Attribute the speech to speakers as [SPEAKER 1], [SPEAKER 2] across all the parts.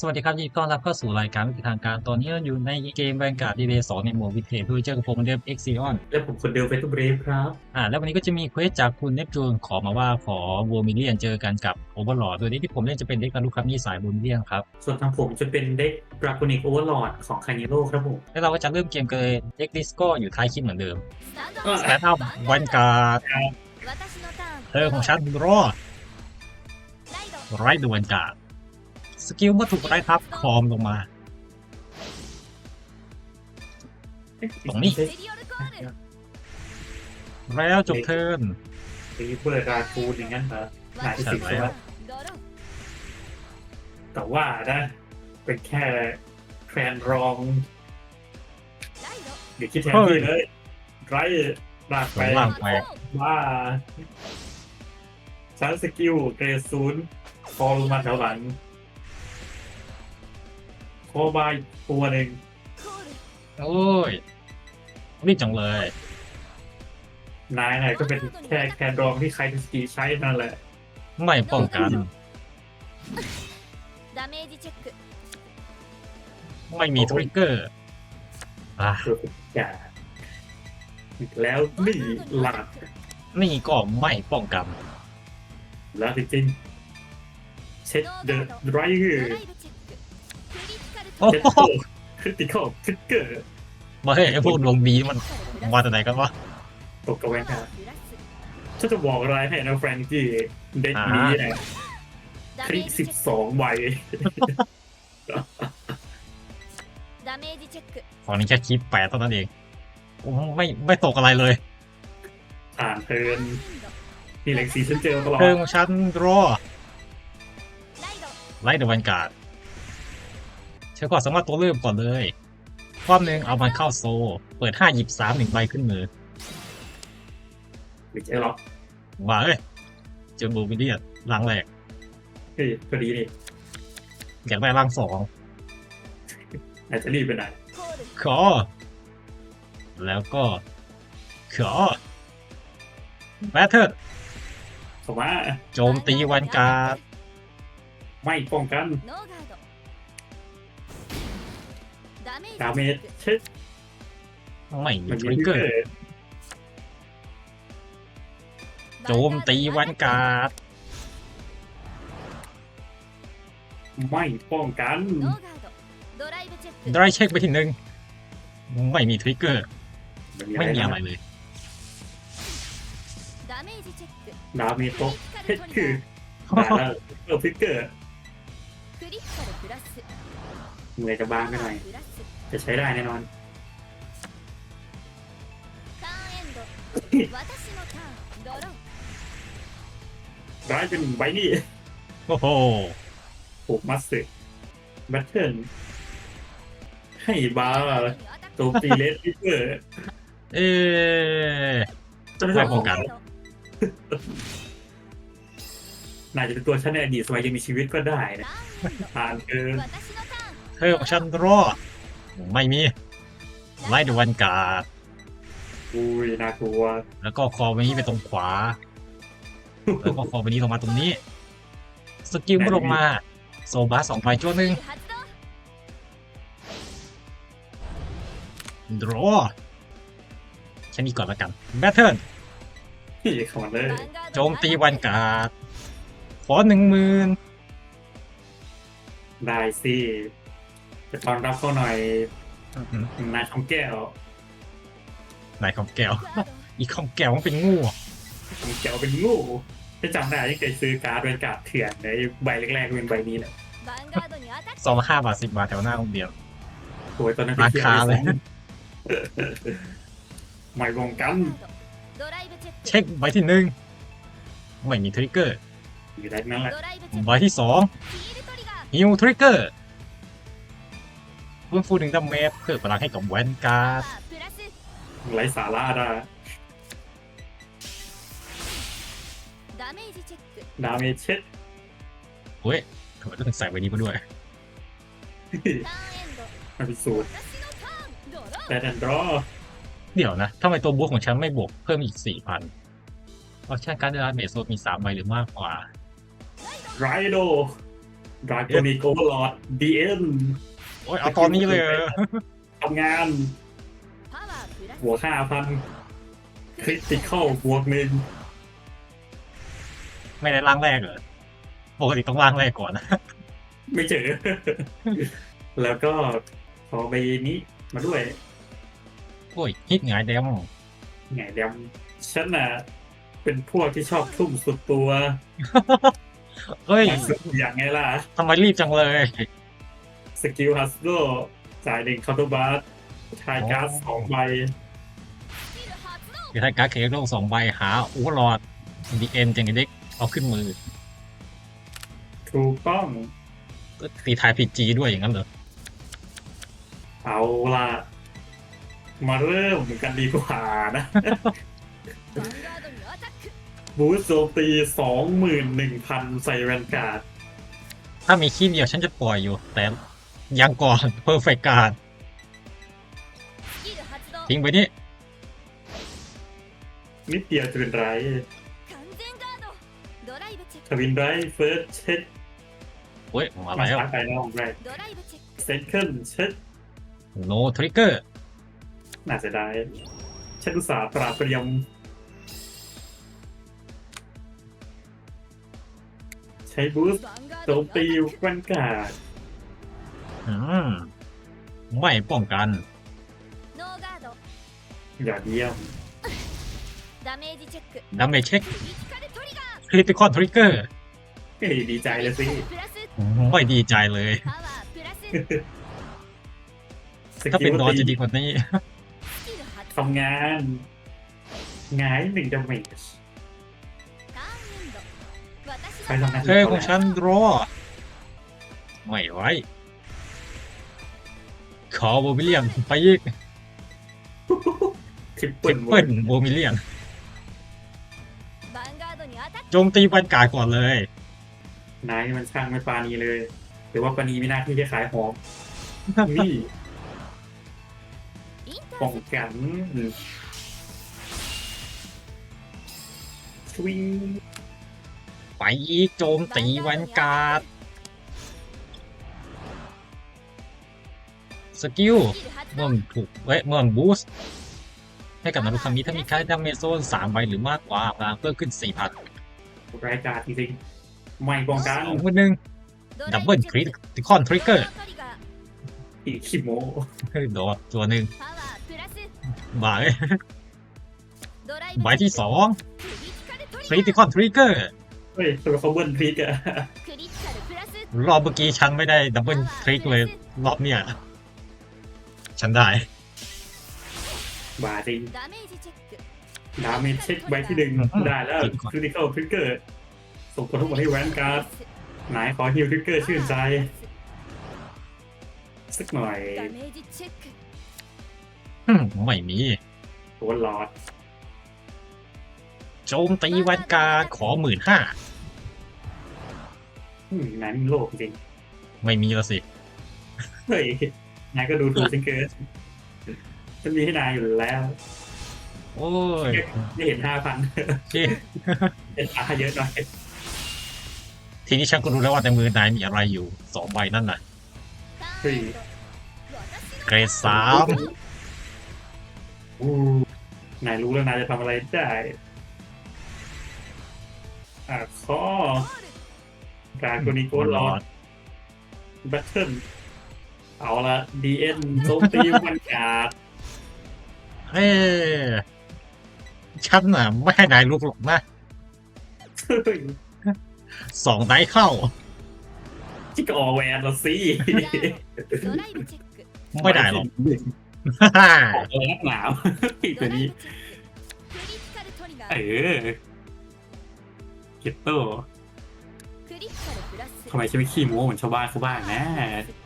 [SPEAKER 1] สวัสดีครับยินดีต้อนรับเข้าสู่รายการวิธีทางการ ตอนนี้เราอยู่ในเกมแวนการ์ดดีเดย์สองในหมวดวิเทจเพื่อเจอกับผมเหมือนเดิมเอ็กซิออน
[SPEAKER 2] และผมคนเดียวเฟสตูเบรฟครับ
[SPEAKER 1] อ่าแล้ววันนี้ก็จะมีเควสจากคุณเนปจูนขอมาว่าขอวอร์มิเลียนเจอกันกับโอเวอร์ลอดโดยที่ผมเล่นจะเป็นเด็กนารุคามิสายวอร์มิเลียนครับ
[SPEAKER 2] ส่วนทางผมจะเป็นเด็กดราโกนิกโอเวอร์ลอดของคานิโร่ครับผม
[SPEAKER 1] แล้วเราก็จะเริ่มเกมกันเลยเด็กดิสก็อยู่ท้ายคลิปเหมือนเดิม
[SPEAKER 2] อะ
[SPEAKER 1] แต่ถ้าแวนการ์ดเธอของฉันรอไรดแวนการ์ด สกิลเมื่อถูกไรทับคอมลงมา ตรงนี้ แล้วจบเทิร์น
[SPEAKER 2] มีเพื่อราคูนอย่างนั้นเหรอหลายสิบ
[SPEAKER 1] ใช่
[SPEAKER 2] ใช่
[SPEAKER 1] ไห
[SPEAKER 2] ไห
[SPEAKER 1] ม
[SPEAKER 2] มแต่ว่านะ เป็นแค่แฟนรอง เดี๋ยวคิดแทนพี่เลย ไรลาก
[SPEAKER 1] ส
[SPEAKER 2] ไป
[SPEAKER 1] องล่างแปลก
[SPEAKER 2] ว่าใช้สกิลเกรดศูนย์คอลงมาแถวหลัง คอบายตัวหนึ่ง
[SPEAKER 1] โอ้ยรีบจังเลย
[SPEAKER 2] นายน่ะก็เป็นแค่แคนรองที่ใครสกีใช้นั่นแหละ
[SPEAKER 1] ไม่ป้องกัน
[SPEAKER 3] ダメージチェック
[SPEAKER 1] ไม่มีทริกเกอร์ อ่ะ
[SPEAKER 2] คืออย่าแล้วนี่หลัก
[SPEAKER 1] นี่ก็ไม่ป้องกัน
[SPEAKER 2] แล้วจริงๆเช็ดเดอะไรเกอ
[SPEAKER 3] ド
[SPEAKER 2] ร์
[SPEAKER 3] ライブ ド
[SPEAKER 1] โอ้
[SPEAKER 2] คือติดข้อทิกเกอร์
[SPEAKER 1] มาให้พวกดวงดีมันมาจากไหนกันวะ
[SPEAKER 2] ตกกระแวงครับฉันจะบอกอะไรให้นะแฟรงกี้เด็กนี้ละคริ
[SPEAKER 3] ก
[SPEAKER 2] สิบสอง
[SPEAKER 3] วัยข
[SPEAKER 1] องนี้แค่คลิปแปดเท่านั้นเองไม่ไม่ตกอะไรเลย
[SPEAKER 2] ผ่านเทินนี่แหล่งสีฉันเจอตลอด
[SPEAKER 1] เพิ่งฉันรอไล่เดวันการ์ด เชื่อก่อนสามารถตัวเริ่มก่อนเลยความหนึ่งเอามันเข้าโซ เปิดห้าหยิบสามหนึ่งใบขึ้นมือ
[SPEAKER 2] ไม่ใช่หรอก
[SPEAKER 1] มาเอ้ยเจอบูมิเดียดล่างแรก
[SPEAKER 2] เฮ้ยพอดีนี่
[SPEAKER 1] อยากได้ล่างสอง
[SPEAKER 2] อาจจะรีบไปหน่อย
[SPEAKER 3] コール
[SPEAKER 1] ขอ แล้วก็ ขอแบทเทิล
[SPEAKER 2] เข้ามา
[SPEAKER 1] โจมตีวันการ์ด
[SPEAKER 2] ไม่ป้องกัน ดาเมจชึก
[SPEAKER 1] ไม่มี
[SPEAKER 2] มัน
[SPEAKER 1] ท
[SPEAKER 2] มี
[SPEAKER 1] ริกเกอ
[SPEAKER 2] เกิ
[SPEAKER 1] ร์
[SPEAKER 2] ด
[SPEAKER 1] โจมตีวันการ์ด
[SPEAKER 2] ไม่ป้องกัน
[SPEAKER 1] ได้เช็คไปทีหนึ่งไม่มีทริกเกอร์ ไม่มีอะไรเลย
[SPEAKER 2] ดาเมจต
[SPEAKER 3] ก
[SPEAKER 2] เช็
[SPEAKER 3] ค
[SPEAKER 2] คือแต่ละเออฟิกเกอร์เหนื่อยจะบ้างไหน จะใช้ได้แน่นอนร้ายเป็นไบนี่
[SPEAKER 1] โอ้โห
[SPEAKER 2] ผูกมัสเตอร์บัตเทิลให้บาร์ตัวตีเลสพิเตอร์
[SPEAKER 1] เอ๊จะไม่ใช่ของกัน
[SPEAKER 2] น่าจะเป็นตัวฉันในอดีตสมัยยังมีชีวิตก็ได้นะผ่านเกิน
[SPEAKER 1] เฮ้ยของฉันรอด ไม่มีไล่ดวนกาด
[SPEAKER 2] อุ้ยน่ากลัว
[SPEAKER 1] แล้วก็คอไปนี้ไปตรงขวา แล้วก็คอไปนี้ลงมาตรงนี้ สกิลก็ลงมาโซบาสองไปช่วหนึ่งดรอแค่นี้ก่อนละกันแบทเทิล
[SPEAKER 2] ที่ขอเลย
[SPEAKER 1] โจมตีวันกาดขอหนึ่งหมื่น
[SPEAKER 2] ได้สิ จะตอนรับเขาหน่อยนายคำแก้ว
[SPEAKER 1] นายคำแก้ว อีคำแก้วมันเป็นงู
[SPEAKER 2] คำแก้วเป็นงูจะจำได้ที่เคยซื้อการ์ดเป็นการ์ดเถื่อนในใบแรกๆเป็นใบนี้แหละ
[SPEAKER 1] สองห้าบาทสิบบาทแถวหน้าโรงเดียว
[SPEAKER 2] โวยตอนนั้น
[SPEAKER 1] ราคาเลย
[SPEAKER 2] หม่วงกัน
[SPEAKER 1] เช็คใบที่หนึ่งไม่มีทริกเกอร์ใบที่สองฮิวทริกเกอร์ เพื่นฟูหนึ่งดาเมจเพิ่มพลังให้กับแวนการ์ด
[SPEAKER 2] ไรสาระได้ดาเมจเช็ด
[SPEAKER 1] เฮ้ยทำไมต้องใส่ไว้นี้มาด้วย
[SPEAKER 2] มันเป็สูตรแต่แอนดรอ
[SPEAKER 1] เดี๋ยวนะทำไมตัวบวกของฉันไม่บวกเพิ่มอีกสี่พันเพราะฉันการ์ดดาเมจโซมีสามใบหรือมากกว่า
[SPEAKER 2] ไรโดดราโกนิกโอลอดดีเอ็ม
[SPEAKER 1] โอ้ยเอาตอนนี้เลย
[SPEAKER 2] ทำงาน หัวห้าพันคริติคอลบวกหนึ่ง
[SPEAKER 1] ไม่ได้ร่างแรกเหรอปกติต้องร่างแรกก่อนนะ
[SPEAKER 2] ไม่เจอ แล้วก็ขอไปนี้มาด้วย
[SPEAKER 1] โอ้ยฮิตหงายแดม
[SPEAKER 2] หงายแดมฉันน่ะ เป็นพวกที่ชอบทุ่มสุดตัว
[SPEAKER 1] เฮ้ย
[SPEAKER 2] อย่างไงล่ะ
[SPEAKER 1] ทำไมรีบจังเลย
[SPEAKER 2] สกิลฮัสโดจ่ายหนึ่งคาร์ตบัสทายการ์ดสองใบ
[SPEAKER 1] คือถ้การ์ดเคโลกสองใบหาอูวอลอดดีเอ็นจังเด็กเอาขึ้นมือ
[SPEAKER 2] ถูกต้องก็
[SPEAKER 1] ตีทายพีจีด้วยอย่างนั้นเหรอ
[SPEAKER 2] เอาล่ะ มาเริ่มกันดีกว่านะ บูสโจตีสองหมื่นหนึ่งพันใส่แวนการ์ด
[SPEAKER 1] ถ้ามีขี้เดียวฉันจะปล่อยอยู่ แต่ ยังก่อนเพอร์เฟกการทิ้งไปนี่
[SPEAKER 2] นิดเดียวทวินไรทวินไรเฟิร์สเช็ด
[SPEAKER 1] โอ้ยมาแล้ว
[SPEAKER 2] ไปน้องเซนเคิลเช็ด
[SPEAKER 1] โนทริกเกอร์
[SPEAKER 2] น่าเสียดายฉันอุตสาปราบเปรียมใช้บูสต์โจมตีวันกาด
[SPEAKER 1] ไม่ป้องกัน
[SPEAKER 2] อย่าเดีย
[SPEAKER 3] ว
[SPEAKER 1] ดาเมจเช็ค
[SPEAKER 3] มจเช็ค
[SPEAKER 1] คริติคอนทริกเกอร์
[SPEAKER 2] ดีใจเลยสิ
[SPEAKER 1] ไม่ดีใจเลยถ้าเป็นนอนจะดีกว่านี้
[SPEAKER 2] ทำงานงายหนึ่งดาเมจไปทำงาน
[SPEAKER 1] เฮ้ยของฉันรอไม่ไหว ขอโบมิเลียนไปอีก
[SPEAKER 2] ทริป
[SPEAKER 1] เปิ
[SPEAKER 2] เล
[SPEAKER 1] โบมิเลียนโจมตีบรรกาศก่อนเลย
[SPEAKER 2] นายมันช่างไม่ปานีเลย หรือว่าปานีไม่น่าที่จะขายหอม นี่ป้องกัน
[SPEAKER 1] ไปอีกโจมตีวันกาศ สกิลเมื่อมถูกเว้ยเมื่อมบูสต์ให้กับนารุคามิถ้ามีค่าดาเมโซนสามใบหรือมากกว่าพลังเพิ่มขึ้นสี่พัน
[SPEAKER 2] รายการจริงๆไม่ป้องกา
[SPEAKER 1] รอีกนหนึ่งดับเบิลคริติคอนทริกเกอร์
[SPEAKER 2] อีกขี้โม
[SPEAKER 1] โดตัวหนึ่งบายบา
[SPEAKER 3] ย
[SPEAKER 1] ที่สองคริติคอนทริกเกอร์
[SPEAKER 2] เฮ้ยตัวเขาเบิลคริกอะ
[SPEAKER 1] รอบเมื่อกี้ชังไม่ได้ดับเบิลคริกเลยรอบเนี้ย ฉันได้
[SPEAKER 2] บาจริงดาเมจเช็คไว้ที่หนึ่งได้แล้วคริติคอลทริกเกอร์ส่งผลทั้งหให้แวนการ์ดไหนขอฮิลทริกเกอร์ชื่นใจ สักหน่อย
[SPEAKER 1] ไม่มี
[SPEAKER 2] โอนหลอด
[SPEAKER 1] โจมตีแวนการ์ดขอหมื่นห้า
[SPEAKER 2] นั้นโลกจริง
[SPEAKER 1] ไม่มีแล้วสิ
[SPEAKER 2] เฮ้ย นายก็ดูดูซิงเกิลฉันมีให้นายอยู่แล้ว
[SPEAKER 1] โอ้ย
[SPEAKER 2] ไม่เห็นห้าพันเห็นอาเยอะหน่อย
[SPEAKER 1] ทีนี้ฉันก็รู้แล้วว่าในมือนายมีอะไรอยู่สองใบนั่นน่ะเกรดสาม
[SPEAKER 2] นายรู้แล้วนายจะทำอะไรได้อ่าข้อการโกนิโกลอดแบทเทิล เอาละดีเอ็นโจมตีบรรยาก
[SPEAKER 1] เอ้ฉันน่ะไม่ให้นายลุกหรอกนะสองไนเข้า
[SPEAKER 2] จิ๊กออแวนละสิ
[SPEAKER 1] ไม่ได้หรอก
[SPEAKER 2] ออ้หนาวปีตัวนี้ เออเกตโต ทำไมชีวิตขี้โม้เหมือนชาวบ้านเขาบ้างนะ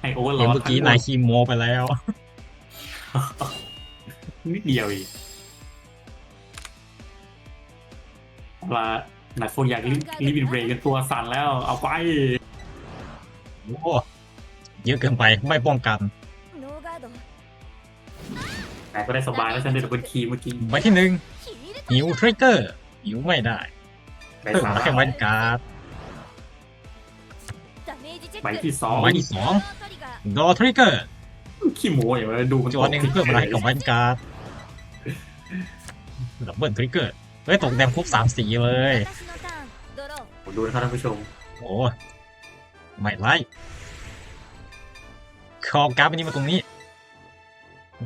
[SPEAKER 2] ให้โอเวอร์ลอด
[SPEAKER 1] เมื่อกี้นายคีโมไปแล้ว
[SPEAKER 2] นิดเดียวเองเลาหนักฟงอยากรีบรีบินเบรกกันตัวสั่นแล้ว เอาไป
[SPEAKER 1] โอ้เยอะเกินไปไม่ป้องกัน
[SPEAKER 2] แต่ก็ได้สบายแล้วฉันได้ดับเบิลคีเมื่อกี้
[SPEAKER 1] ไปที่หนึ่งหิวทริกเกอร์หิวไม่ได้เติมมาแค่วันการ์ด
[SPEAKER 2] ใบที่สอง
[SPEAKER 1] ใบที่สองดอทริกเกอร์
[SPEAKER 2] ขี้โม่อย่างไรดูมัน
[SPEAKER 1] จอหนึ่งเพื่ออะไรของแวนการ์ดดับเบิลทริกเกอร์เฮ้ยตกแดงครบสามสีเลย
[SPEAKER 2] ดูนะครับท่านผู้ชม
[SPEAKER 1] โอ้ไม่ไรคอการ์ดไปนี่มาตรงนี้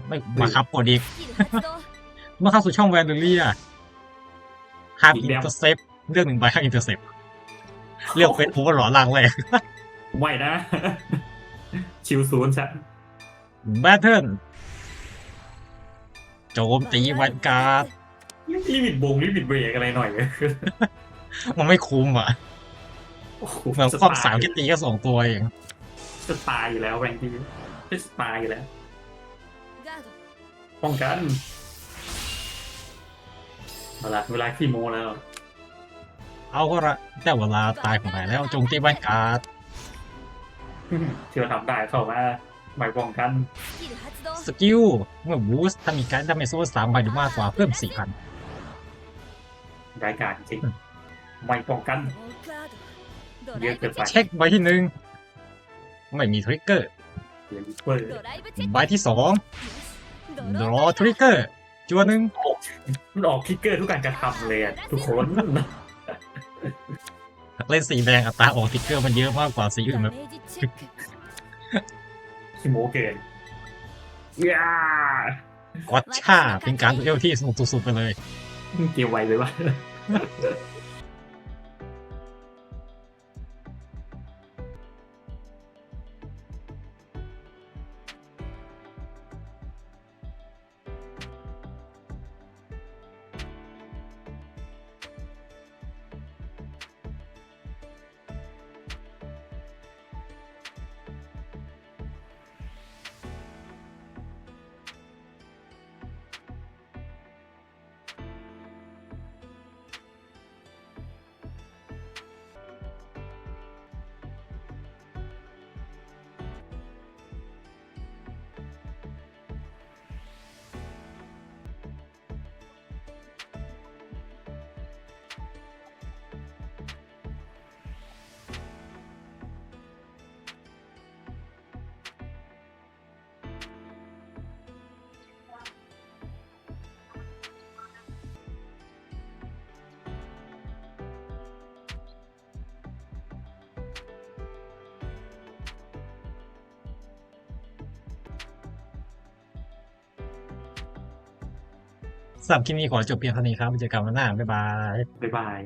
[SPEAKER 1] ไม่มาครับปอดอีกเมื่อเข้าสู่ช่องแวนเดอรี่อะห้ามอินเตอร์เซฟเรื่องหนึ่งใบห้ามอินเตอร์เซฟเรียกเฟสโอเวอร์หล่อล่างเลย
[SPEAKER 2] ไม่นะ ชิวศูนย์ใช่
[SPEAKER 1] แบทเทิลโจมตีแวนการ์ด
[SPEAKER 2] ลิมิตบงลิมิตเบรกอะไรหน่อย
[SPEAKER 1] มันไม่คุ้มอะ
[SPEAKER 2] โอ้โห
[SPEAKER 1] เหมือนความสามแค่ตีแค่สองตัวเอง
[SPEAKER 2] จะตายอยู่แล้วแบงค์ทีจะตายอยู่แล้ว
[SPEAKER 3] ガード
[SPEAKER 2] ป้องกันเอาละเวลาขี้โมแล้ว
[SPEAKER 1] เอาก็ละแต่เวลาตายของไหนแล้วโจมตีแวนการ์ด
[SPEAKER 2] เชื่อทำได้เข้ามาหมายปองกัน
[SPEAKER 1] สกิลเมื่อบูสต์ถ้ามีการดาเมจโซ่สามพัหรือมากกว่าเพิ่มสี่พัน
[SPEAKER 2] ได้การจริงหม่ป้องกันเยอะเกินไป
[SPEAKER 1] เช็คใบที่หนึ่งไม่มีทริกเกอร์ใบที่สองรอทริกเกอร์จัวหนึ่ง
[SPEAKER 2] มันออกทริกเกอร์ทุกการกระทำเลยทุกคน
[SPEAKER 1] เล่นสีแดงอัตราออกติ๊กเกอร์มันเยอะมากกว่าสีอื่นแบบ
[SPEAKER 2] คิโมเกนย่า
[SPEAKER 1] กอดชาเป็นการเอลที่สนุกสุดไปเลย
[SPEAKER 2] เกมไวเลยวะ
[SPEAKER 1] สำหรับคลิปนี้ขอจบเพียงเท่านี้ครับเจอกันวันหน้าบ๊ายบาย
[SPEAKER 2] บ๊ายบาย